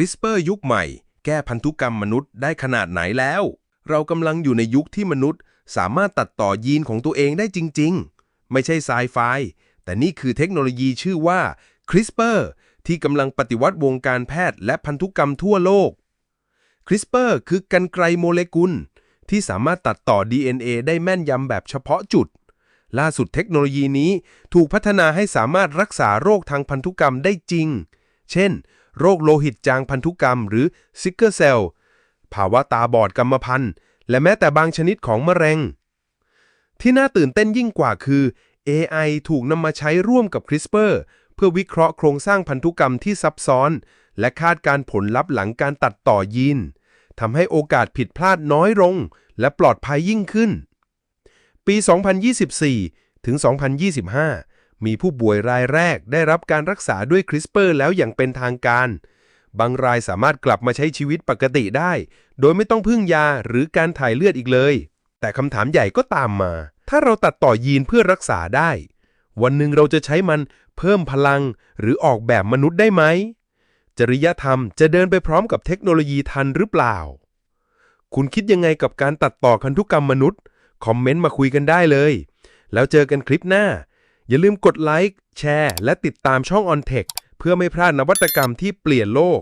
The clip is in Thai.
ริสเปอร์ยุคใหม่ แก้พันธุกรรมมนุษย์ได้ขนาดไหนแล้ว เรากำลังอยู่ในยุคที่มนุษย์ สามารถตัดต่อยีนของตัวเองได้จริง ๆ ไม่ใช่ไซไฟแต่นี่คือเทคโนโลยีชื่อว่าคริสเปอร์ที่กำลังปฏิวัติวงการแพทย์และพันธุกรรมทั่วโลกคริสเปอร์คือกันไกลโมเลกุล ที่สามารถตัดต่อ DNA ได้แม่นยำแบบเฉพาะจุด ล่าสุดเทคโนโลยีนี้ถูกพัฒนาให้สามารถรักษาโรคทางพันธุกรรมได้จริง เช่น โรคโลหิตจางพันธุกรรม หรือซิกเกอร์เซลภาวะตาบอดกรรมพันธุ์ และแม้แต่บางชนิดของมะเร็ง ที่น่าตื่นเต้นยิ่งกว่าคือ AI ถูกนำมาใช้ร่วมกับ CRISPR เพื่อวิเคราะห์โครงสร้างพันธุกรรมที่ซับซ้อน และคาดการผลลัพธ์หลังการตัดต่อยีนทำให้โอกาสผิดพลาดน้อยลง และปลอดภัยยิ่งขึ้น ปี 2024 ถึง 2025 มีผู้ป่วยรายแรกได้รับการรักษาด้วย CRISPR แล้วอย่างเป็นทางการ บางรายสามารถกลับมาใช้ชีวิตปกติได้ โดยไม่ต้องพึ่งยาหรือการถ่ายเลือดอีกเลย แต่คำถามใหญ่ก็ตามมา ถ้าเราตัดต่อยีนเพื่อรักษาได้ วันหนึ่งเราจะใช้มันเพิ่มพลัง หรือออกแบบมนุษย์ได้ไหม จริยธรรมจะเดินไปพร้อมกับเทคโนโลยีทันหรือเปล่า คุณคิดยังไงกับการตัดต่อพันธุกรรมมนุษย์ คอมเมนต์มาคุยกันได้เลย แล้วเจอกันคลิปหน้า อย่าลืมกดไลค์แชร์ และติดตามช่อง On Tech เพื่อไม่พลาดนวัตกรรมที่เปลี่ยนโลก